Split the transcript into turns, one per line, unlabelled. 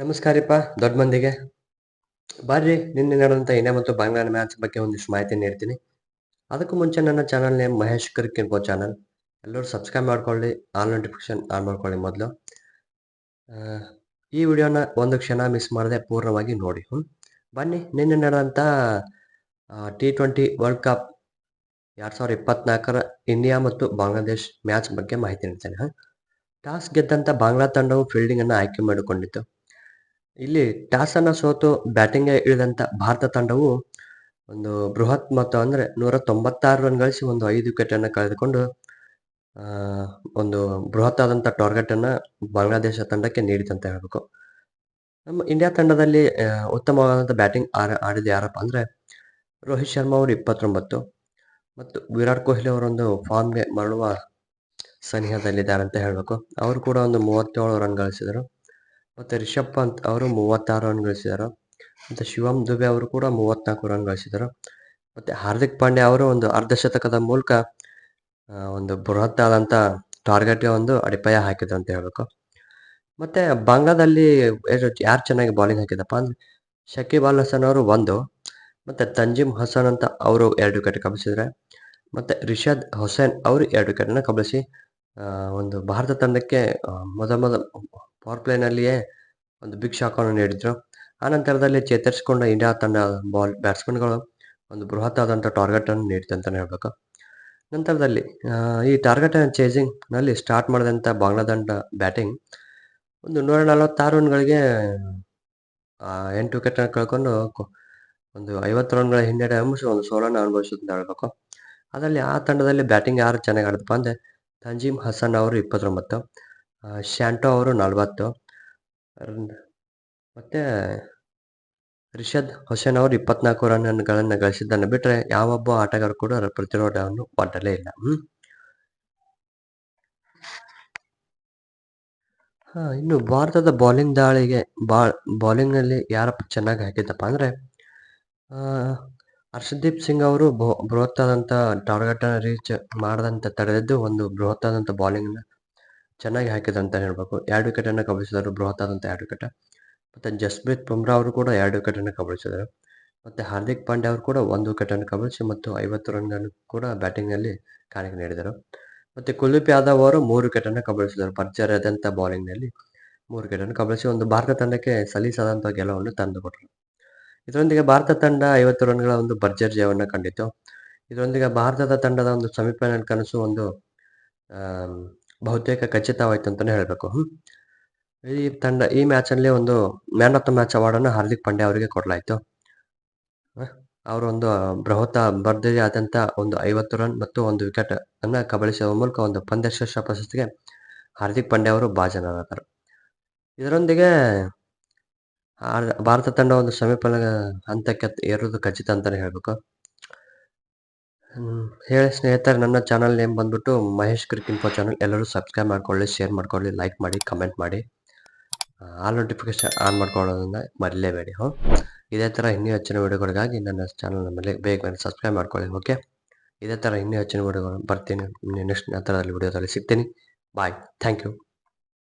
ನಮಸ್ಕಾರಪ್ಪ ದೊಡ್ಡ ಮಂದಿಗೆ ಬರ್ರಿ, ನಿನ್ನೆ ನಡೆದಂತ ಇಂಡಿಯಾ ಮತ್ತು ಬಾಂಗ್ಲಾದೇಶ ಮ್ಯಾಚ್ ಬಗ್ಗೆ ಒಂದಿಷ್ಟು ಮಾಹಿತಿ ನೀಡ್ತೀನಿ. ಅದಕ್ಕೂ ಮುಂಚೆ ನನ್ನ channel name Mahesh cricket channel ಎಲ್ಲರೂ ಸಬ್ಸ್ಕ್ರೈಬ್ ಮಾಡ್ಕೊಳ್ಳಿ ಆಲ್ ನೋಟಿಫಿಕೇಶನ್ ಆನ್ ಮಾಡ್ಕೊಳ್ಳಿ ಮೊದಲು. ಈ ವಿಡಿಯೋನ ಒಂದು ಕ್ಷಣ ಮಿಸ್ ಮಾಡದೆ ಪೂರ್ಣವಾಗಿ ನೋಡಿ. ಹ್ಞೂ ಬನ್ನಿ, ನಿನ್ನೆ ನಡೆದಂಥ ಟಿ ಟ್ವೆಂಟಿ ವರ್ಲ್ಡ್ ಕಪ್ ಎರಡು ಸಾವಿರದ ಇಪ್ಪತ್ನಾಲ್ಕರ ಇಂಡಿಯಾ ಮತ್ತು ಬಾಂಗ್ಲಾದೇಶ್ ಮ್ಯಾಚ್ ಬಗ್ಗೆ ಮಾಹಿತಿ ನೀಡ್ತೇನೆ. ಟಾಸ್ ಗೆದ್ದಂಥ ಬಾಂಗ್ಲಾ ತಂಡವು ಫೀಲ್ಡಿಂಗನ್ನು ಆಯ್ಕೆ ಮಾಡಿಕೊಂಡಿತ್ತು. ಇಲ್ಲಿ ಟಾಸ್ ಅನ್ನ ಸೋತು ಬ್ಯಾಟಿಂಗ್ ಇಳಿದಂತ ಭಾರತ ತಂಡವು ಒಂದು ಬೃಹತ್ ಮೊತ್ತ ಅಂದ್ರೆ ನೂರ ತೊಂಬತ್ತಾರು ರನ್ ಗಳಿಸಿ ಒಂದು ಐದು ವಿಕೆಟ್ ಅನ್ನ ಕಳೆದುಕೊಂಡು ಒಂದು ಬೃಹತ್ ಆದಂತ ಟಾರ್ಗೆಟ್ ಅನ್ನ ಬಾಂಗ್ಲಾದೇಶ ತಂಡಕ್ಕೆ ನೀಡಿದಂತ ಹೇಳ್ಬೇಕು. ನಮ್ಮ ಇಂಡಿಯಾ ತಂಡದಲ್ಲಿ ಉತ್ತಮವಾದಂತ ಬ್ಯಾಟಿಂಗ್ ಆಡಿದ ಯಾರಪ್ಪ ಅಂದ್ರೆ ರೋಹಿತ್ ಶರ್ಮಾ ಅವರು ಇಪ್ಪತ್ತೊಂಬತ್ತು ಮತ್ತು ವಿರಾಟ್ ಕೊಹ್ಲಿ ಅವರೊಂದು ಫಾರ್ಮ್ಗೆ ಮರಳುವ ಸನಿಹದಲ್ಲಿದ್ದಾರೆ ಅಂತ ಹೇಳ್ಬೇಕು. ಅವರು ಕೂಡ ಒಂದು ಮೂವತ್ತೇಳು ರನ್ ಗಳಿಸಿದರು. ಮತ್ತೆ ರಿಷಬ್ ಪಂತ್ ಅವರು ಮೂವತ್ತಾರು ರನ್ ಗಳಿಸಿದರು. ಮತ್ತೆ ಶಿವಮ್ ದುಬೆ ಅವರು ಕೂಡ ಮೂವತ್ನಾಲ್ಕು ರನ್ ಗಳಿಸಿದರು. ಮತ್ತೆ ಹಾರ್ದಿಕ್ ಪಾಂಡ್ಯ ಅವರು ಒಂದು ಅರ್ಧ ಶತಕದ ಮೂಲಕ ಒಂದು ಬೃಹತ್ ಆದಂತ ಟಾರ್ಗೆಟ್ಗೆ ಒಂದು ಅಡಿಪಾಯ ಹಾಕಿದ್ರು ಅಂತ ಹೇಳ್ಬೇಕು. ಮತ್ತೆ ಬಾಂಗ್ಲಾದಲ್ಲಿ ಯಾರು ಚೆನ್ನಾಗಿ ಬಾಲಿಂಗ್ ಹಾಕಿದಪ್ಪ ಅಂದ್ರೆ ಶಕೀಬ್ ಅಲ್ ಹಸನ್ ಅವರು ಒಂದು, ಮತ್ತೆ ತಂಜಿಮ್ ಹಸನ್ ಅಂತ ಅವರು ಎರಡು ವಿಕೆಟ್ ಕಬಲಿಸಿದ್ರೆ ಮತ್ತೆ ರಿಷಾದ್ ಹುಸೇನ್ ಅವರು ಎರಡು ವಿಕೆಟ್ ಕಬಳಿಸಿ ಒಂದು ಭಾರತ ತಂಡಕ್ಕೆ ಮೊದ ಮೊದಲ ಪವರ್ ಪ್ಲೇನಲ್ಲಿಯೇ ಒಂದು ಬಿಗ್ ಶಾಕನ್ನು ನೀಡಿದ್ರು. ಆ ನಂತರದಲ್ಲಿ ಚೇತರಿಸಿಕೊಂಡ ಇಂಡಿಯಾ ತಂಡ ಬಾಲ್ ಬ್ಯಾಟ್ಸ್ಮನ್ಗಳು ಒಂದು ಬೃಹತ್ ಆದಂಥ ಟಾರ್ಗೆಟ್ ಅನ್ನು ನೀಡಿತು ಅಂತಲೇ ಹೇಳ್ಬೇಕು. ನಂತರದಲ್ಲಿ ಈ ಟಾರ್ಗೆಟ್ ಚೇಸಿಂಗ್ನಲ್ಲಿ ಸ್ಟಾರ್ಟ್ ಮಾಡಿದಂಥ ಬಾಂಗ್ಲಾದಂಡ ಬ್ಯಾಟಿಂಗ್ ಒಂದು ನೂರ ನಲವತ್ತಾರು ರನ್ಗಳಿಗೆ ಎಂಟು ವಿಕೆಟ್ ಕಳ್ಕೊಂಡು ಒಂದು ಐವತ್ತು ರನ್ಗಳ ಹಿನ್ನಡೆ ಅಂಶ ಒಂದು ಸೋಲನ್ನು ಅನುಭವಿಸುತ್ತೆ ಹೇಳ್ಬೇಕು. ಅದರಲ್ಲಿ ಆ ತಂಡದಲ್ಲಿ ಬ್ಯಾಟಿಂಗ್ ಯಾರು ಚೆನ್ನಾಗಿ ಆಡಿದಪ್ಪ ಅಂದರೆ ತಂಜೀಮ್ ಹಸನ್ ಅವರು ಇಪ್ಪತ್ತೊಂಬತ್ತು ಶ್ಯಾಂಟೋ ಅವರು ನಲವತ್ತು ಮತ್ತೆ ರಿಷದ್ ಹುಸೇನ್ ಅವರು ಇಪ್ಪತ್ನಾಲ್ಕು ರನ್ಗಳನ್ನು ಗಳಿಸಿದ್ದನ್ನು ಬಿಟ್ಟರೆ ಯಾವೊಬ್ಬ ಆಟಗಾರ ಕೂಡ ಪ್ರತಿರೋಧವನ್ನು ಒಡ್ಡಲೇ ಇಲ್ಲ. ಇನ್ನು ಭಾರತದ ಬೌಲಿಂಗ್ ದಾಳಿಗೆ ಬಾ ಬೌಲಿಂಗ್ನಲ್ಲಿ ಯಾರಪ್ಪ ಚೆನ್ನಾಗಿ ಹಾಕಿದ್ದಪ್ಪ ಅಂದ್ರೆ ಹರ್ಷದೀಪ್ ಸಿಂಗ್ ಅವರು ಬೃಹತ್ ಆದಂತ ಟಾರ್ಗೆಟ್ ರೀಚ್ ಮಾಡದಂತ ತಡೆದಿದ್ದು ಒಂದು ಬೃಹತ್ತಾದಂತ ಬೌಲಿಂಗ್ ಚೆನ್ನಾಗಿ ಹಾಕಿದ್ರು ಅಂತ ಹೇಳ್ಬೇಕು. ಎರಡು ವಿಕೆಟ್ ಅನ್ನ ಕಬಳಿಸಿದರು ಬೃಹತ್ ಆದಂತ ಎರಡು ವಿಕೆಟ್ ಮತ್ತೆ ಜಸ್ಪ್ರೀತ್ ಬುಮ್ರಾ ಅವರು ಕೂಡ ಎರಡು ವಿಕೆಟ್ ಅನ್ನು ಕಬಳಿಸಿದರು. ಮತ್ತೆ ಹಾರ್ದಿಕ್ ಪಾಂಡೆ ಅವರು ಕೂಡ ಒಂದು ವಿಕೆಟ್ ಅನ್ನು ಕಬಳಿಸಿ ಮತ್ತು ಐವತ್ತು ರನ್ ಕೂಡ ಬ್ಯಾಟಿಂಗ್ನಲ್ಲಿ ಕಾಣಿಕೆ ನೀಡಿದರು. ಮತ್ತೆ ಕುಲ್ದೀಪ್ ಯಾದವ್ ಅವರು ಮೂರು ವಿಕೆಟ್ ಅನ್ನು ಕಬಳಿಸಿದರು. ಭರ್ಜರಿಯಾದಂತ ಬೌಲಿಂಗ್ನಲ್ಲಿ ಮೂರು ವಿಕೆಟ್ ಅನ್ನು ಕಬಳಿಸಿ ಒಂದು ಭಾರತ ತಂಡಕ್ಕೆ ಸಲೀಸಾದಂತಹ ಗೆಲುವನ್ನು ತಂದುಕೊಟ್ಟರು ಇದರೊಂದಿಗೆ ಭಾರತ ತಂಡ ಐವತ್ತು ರನ್ಗಳ ಒಂದು ಭರ್ಜರಿ ಜಯವನ್ನ ಕಂಡಿತು ಇದರೊಂದಿಗೆ ಭಾರತದ ತಂಡದ ಒಂದು ಸೆಮಿಫೈನಲ್ ಕನಸು ಒಂದು ಬಹುತೇಕ ಖಚಿತವಾಯ್ತು ಅಂತಲೇ ಹೇಳಬೇಕು. ಈ ತಂಡ, ಈ ಮ್ಯಾಚಲ್ಲಿ ಒಂದು man of the match award ಅನ್ನು ಹಾರ್ದಿಕ್ ಪಾಂಡ್ಯ ಅವರಿಗೆ ಕೊಡಲಾಯಿತು. ಅವರೊಂದು ಬೃಹತ್ ಭರ್ಜರಿ ಆದಂತ ಒಂದು ಐವತ್ತು ರನ್ ಮತ್ತು ಒಂದು ವಿಕೆಟ್ ಅನ್ನು ಕಬಳಿಸುವ ಮೂಲಕ ಒಂದು ಪಂದ್ಯಶ್ರೇಷ್ಠ ಪ್ರಶಸ್ತಿಗೆ ಹಾರ್ದಿಕ್ ಪಾಂಡ್ಯ ಅವರು ಭಾಜನರಾದರು. ಇದರೊಂದಿಗೆ ಭಾರತ ತಂಡ ಒಂದು ಸೆಮಿಫೈನಲ್ ಹಂತಕ್ಕೆ ಏರುವುದು ಖಚಿತ ಅಂತಾನೆ ಹೇಳ್ಬೇಕು. ಹೇಳಿ ಸ್ನೇಹಿತರೆ, ನನ್ನ ಚಾನಲ್ ನೇಮ್ ಬಂದ್ಬಿಟ್ಟು ಮಹೇಶ್ ಕ್ರಿಕ್ ಇನ್ಫೋ ಚಾನಲ್ ಎಲ್ಲರೂ ಸಬ್ಸ್ಕ್ರೈಬ್ ಮಾಡ್ಕೊಳ್ಳಿ ಶೇರ್ ಮಾಡ್ಕೊಳ್ಳಿ ಲೈಕ್ ಮಾಡಿ ಕಮೆಂಟ್ ಮಾಡಿ. ಆಲ್ ನೋಟಿಫಿಕೇಶನ್ ಆನ್ ಮಾಡ್ಕೊಳ್ಳೋದನ್ನ ಮರಿಲೇಬೇಡಿ ಹ್ಞೂ ಇದೇ ಥರ ಇನ್ನೂ ಹೆಚ್ಚಿನ ವಿಡಿಯೋಗಳಿಗಾಗಿ ನನ್ನ ಚಾನಲ್ ಮೇಲೆ ಬೇಗ ಸಬ್ಸ್ಕ್ರೈಬ್ ಮಾಡ್ಕೊಳ್ಳಿ, ಓಕೆ. ಇದೇ ಥರ ಇನ್ನೂ ಹೆಚ್ಚಿನ ವಿಡಿಯೋಗಳು ಬರ್ತೀನಿ. ನೆಕ್ಸ್ಟ್ ನಂತರದಲ್ಲಿ ವಿಡಿಯೋದಲ್ಲಿ ಸಿಗ್ತೀನಿ. Bye thank you